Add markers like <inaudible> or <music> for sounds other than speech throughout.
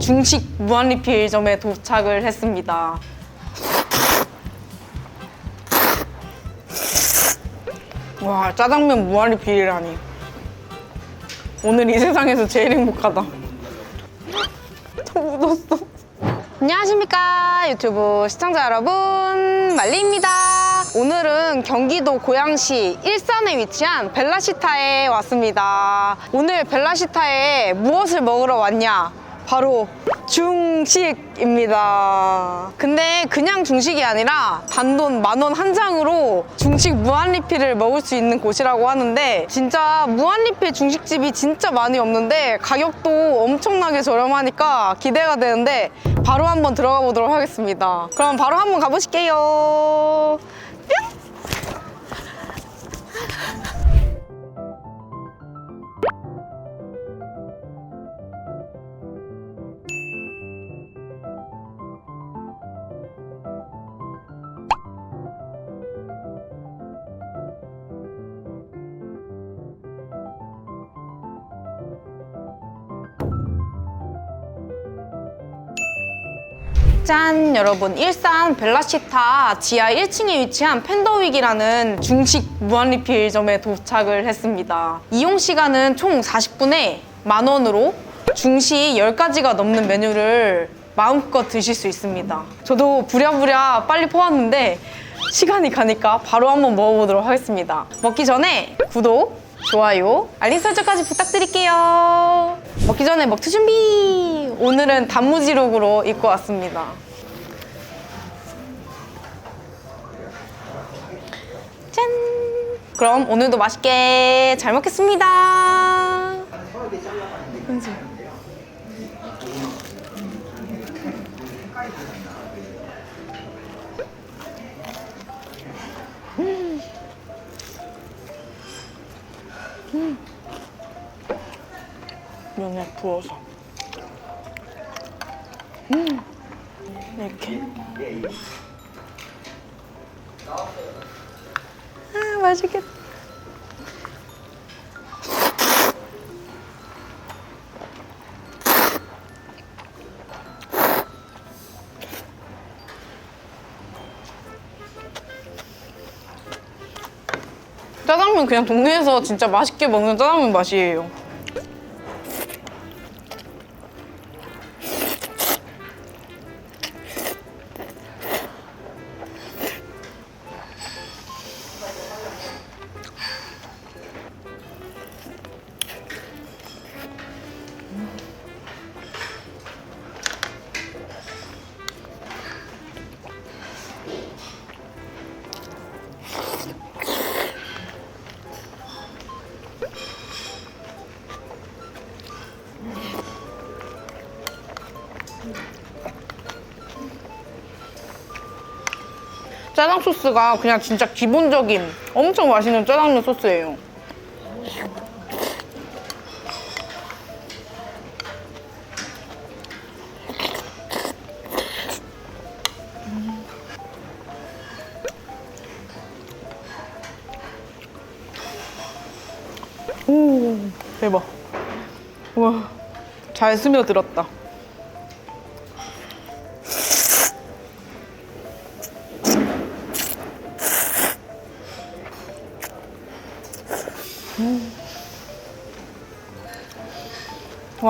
중식 무한리필점에 도착을 했습니다. 와 짜장면 무한리필이라니. 오늘 이 세상에서 제일 행복하다. 다 묻었어. 안녕하십니까 유튜브 시청자 여러분 말리입니다 오늘은 경기도 고양시 일산에 위치한 벨라시타에 왔습니다 오늘 벨라시타에 무엇을 먹으러 왔냐 바로 중식입니다 근데 그냥 중식이 아니라 단돈 만 원 한 장으로 중식 무한리필을 먹을 수 있는 곳이라고 하는데 진짜 무한리필 중식집이 진짜 많이 없는데 가격도 엄청나게 저렴하니까 기대가 되는데 바로 한번 들어가 보도록 하겠습니다. 그럼 바로 한번 가보실게요. 짠 여러분. 일산 벨라시타 지하 1층에 위치한 팬더윅이라는 중식 무한리필점에 도착을 했습니다. 이용 시간은 총 40분에 만 원으로 중식 10가지가 넘는 메뉴를 마음껏 드실 수 있습니다. 저도 부랴부랴 빨리 퍼왔는데 시간이 가니까 바로 한번 먹어보도록 하겠습니다. 먹기 전에 구독 좋아요, 알림 설정까지 부탁드릴게요. 먹기 전에 먹투 준비! 오늘은 단무지 룩으로 입고 왔습니다. 짠! 그럼 오늘도 맛있게 잘 먹겠습니다. 은지. 면에 부어서. 음. 이렇게. 아 맛있겠다. 짜장면 그냥 동네에서 진짜 맛있게 먹는 짜장면 맛이에요 짜장 소스가 그냥 진짜 기본적인 엄청 맛있는 짜장면 소스예요. 오, 대박. 와, 잘 스며들었다.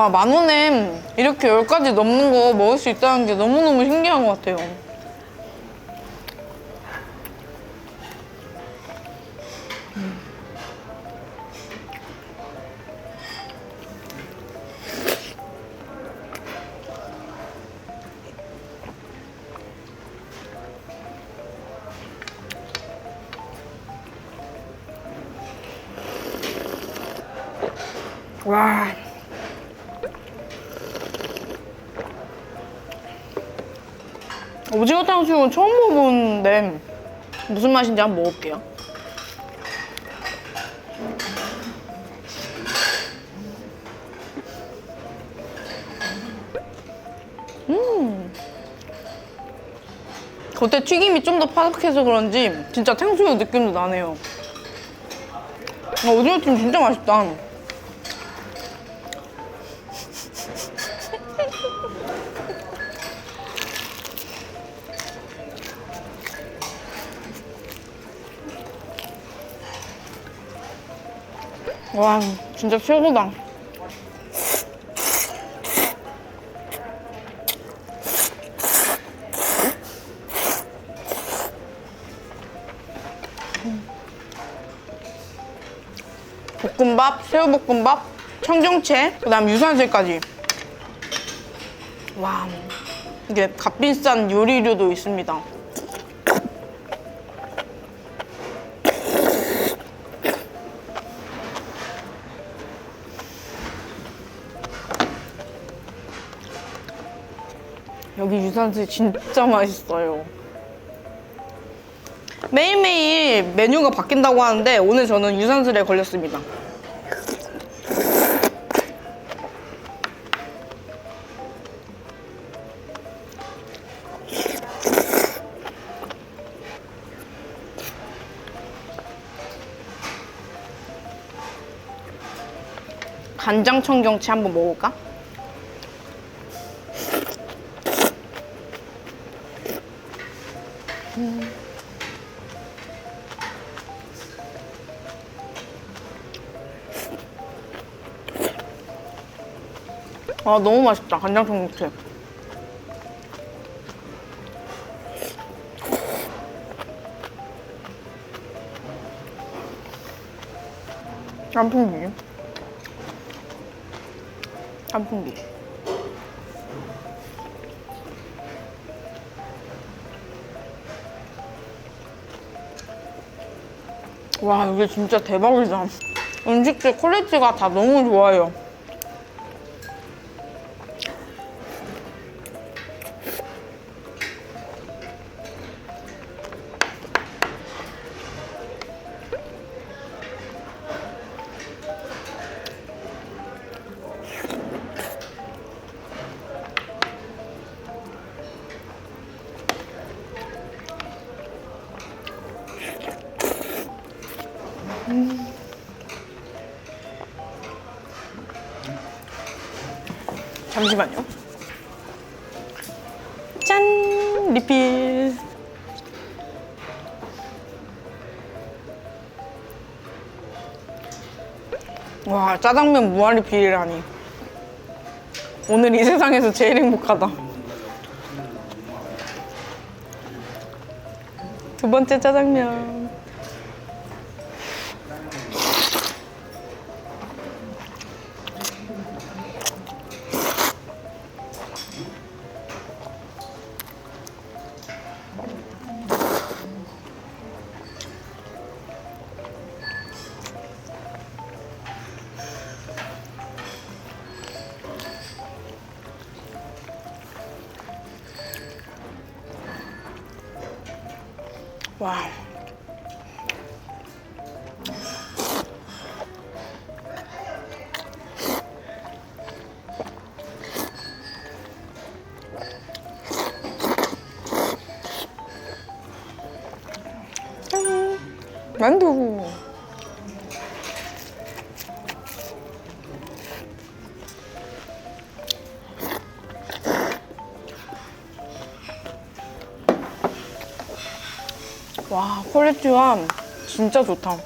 와, 만 원에 이렇게 열 가지 넘는 거 먹을 수 있다는 게 너무너무 신기한 것 같아요. 음. 와. 오징어 탕수육은 처음 먹어보는데 무슨 맛인지 한번 먹어볼게요. 음. 겉에 튀김이 좀더 바삭해서 그런지 진짜 탕수육 느낌도 나네요. 아, 오징어찜 진짜 맛있다. 와, 진짜 최고다. 볶음밥, 새우볶음밥, 청경채, 그 다음 유산슬까지. 와, 이게 값비싼 요리류도 있습니다. 유산슬 진짜 맛있어요. 매일매일 메뉴가 바뀐다고 하는데 오늘 저는 유산슬에 걸렸습니다. 간장 청경채 한번 먹을까? 아 너무 맛있다 간장 청경채. 깐풍기. 깐풍기. 와 이게 진짜 대박이다. 음식들 퀄리티가 다 너무 좋아요. 잠시만요. 짠! 리필. 와, 짜장면 무한 리필이라니. 오늘 이 세상에서 제일 행복하다. 두 번째 짜장면. 와. 짠. 만두. 퀄리티가 진짜 좋다.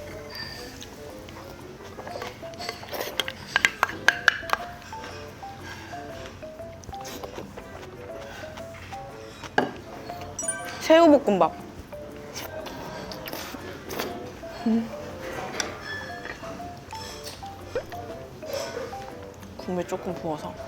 새우볶음밥. 음. 국물 조금 부어서.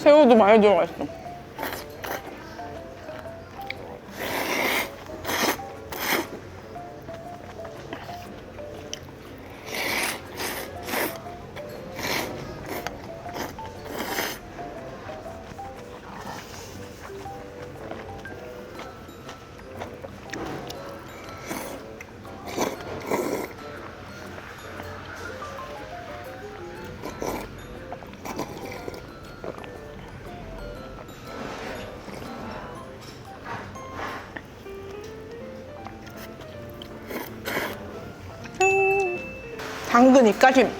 새우도 많이 들어가 있어. 당근 입가심.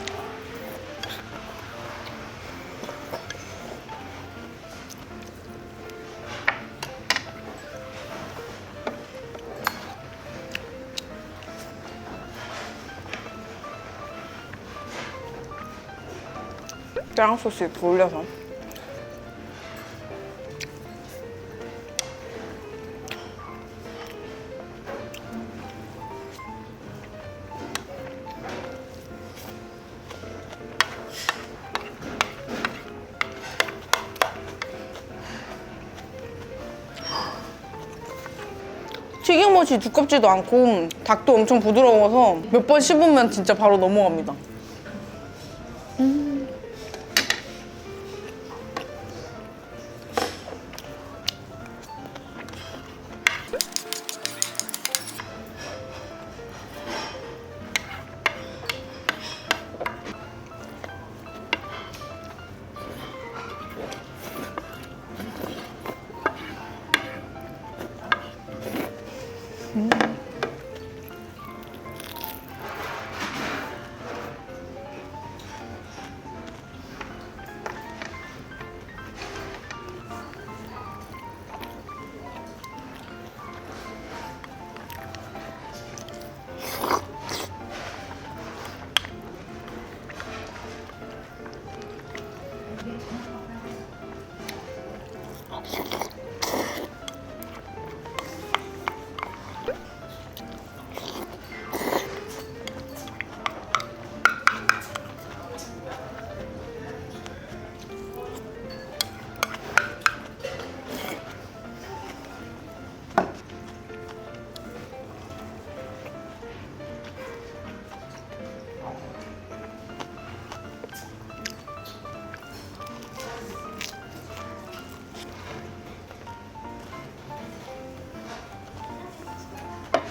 짜장 소스 이렇게 올려서. 튀김옷이 두껍지도 않고 닭도 엄청 부드러워서 몇 번 씹으면 진짜 바로 넘어갑니다.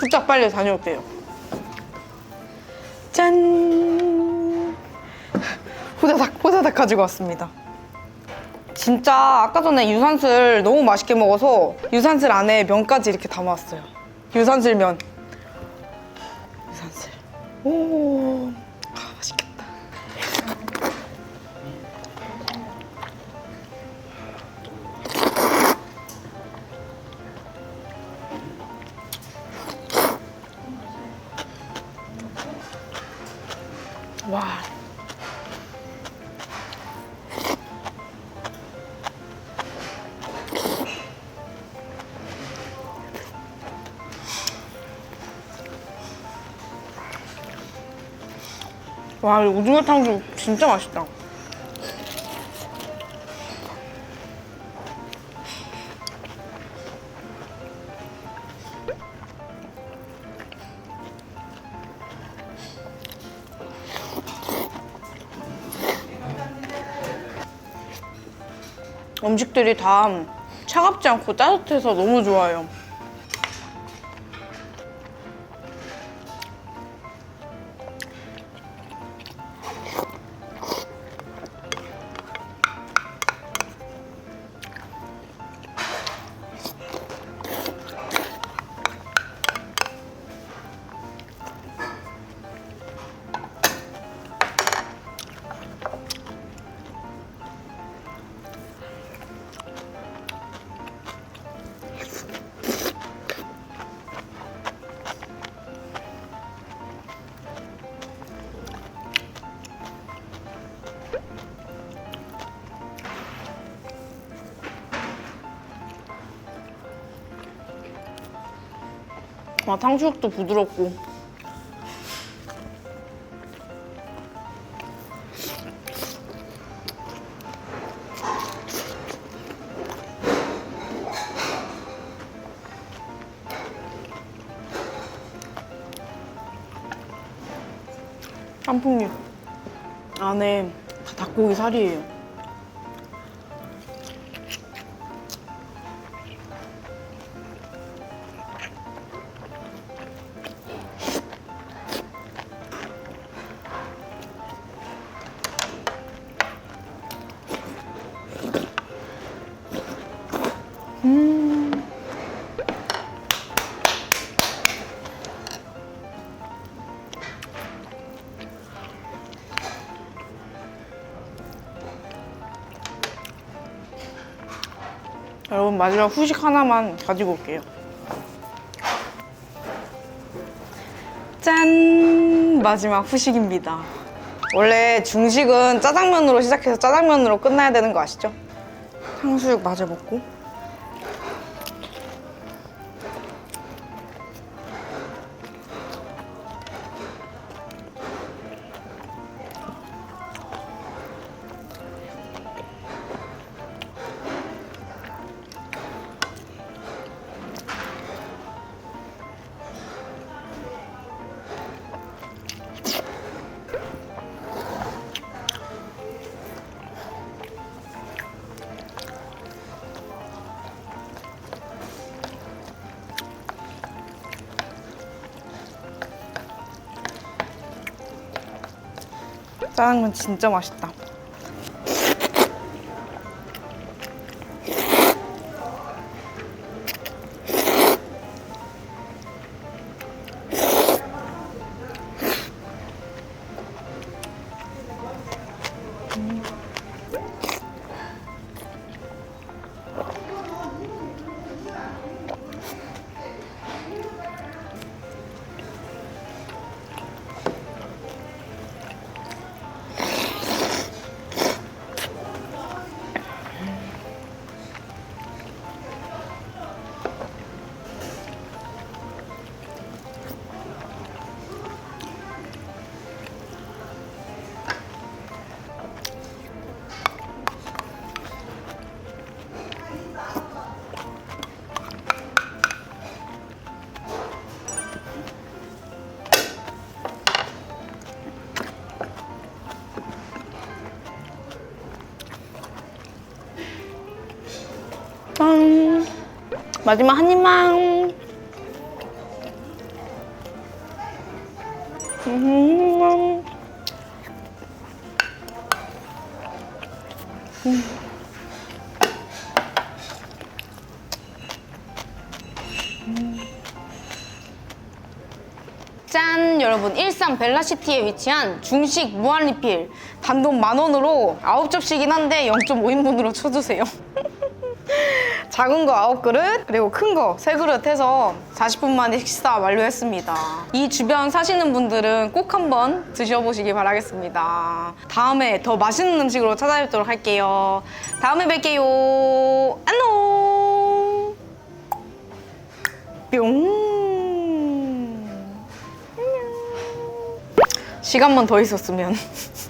후딱 빨리 다녀올게요. 짠! 후다닥, 후다닥 가지고 왔습니다. 진짜 아까 전에 유산슬 너무 맛있게 먹어서 유산슬 안에 면까지 이렇게 담아왔어요. 유산슬 면. 유산슬. 오, 와, 이 탕수육 진짜 맛있다. 음식들이 다 차갑지 않고 따뜻해서 너무 좋아요. 아, 탕수육도 부드럽고. 깐풍류 안에 다 닭고기 살이에요. 마지막 후식 하나만 가지고 올게요. 짠! 마지막 후식입니다. 원래 중식은 짜장면으로 시작해서 짜장면으로 끝나야 되는 거 아시죠? 탕수육 마저 먹고 짜장면 진짜 맛있다. 짠! 마지막 한 입만. 음. 짠! 여러분, 일산 벨라시티에 위치한 중식 무한리필. 단돈 만 원으로 9접시긴 한데 0.5인분으로 쳐주세요. 작은 거 9그릇, 그리고 큰거 3그릇 해서 40분 만에 식사 완료했습니다. 이 주변 사시는 분들은 꼭 한번 드셔보시기 바라겠습니다. 다음에 더 맛있는 음식으로 찾아뵙도록 할게요. 다음에 뵐게요. 안녕! 뿅! 시간만 더 있었으면. <laughs>